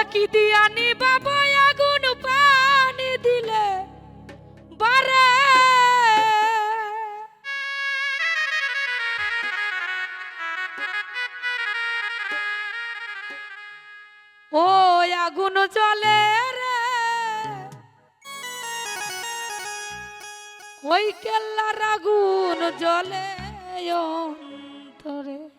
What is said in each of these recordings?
তোমরা কি দিয়া নিবা আগুন পানি দিলে? বারে। ও আগুন চলে রে। ওই কেল্লার আগুন জলে অন্তরে।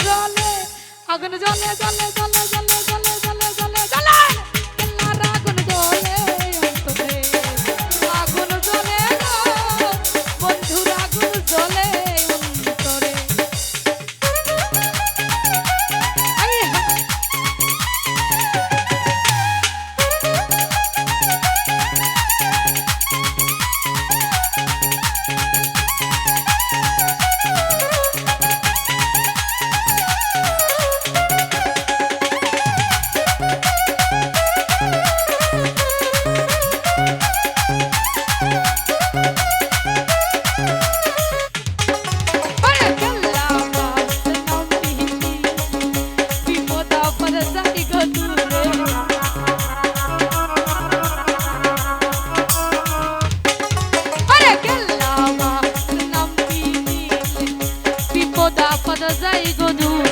জলে আগুন জলে জলে জলে জলে জলে জলে জলে জলে আগুন জলে চাই গো দূর।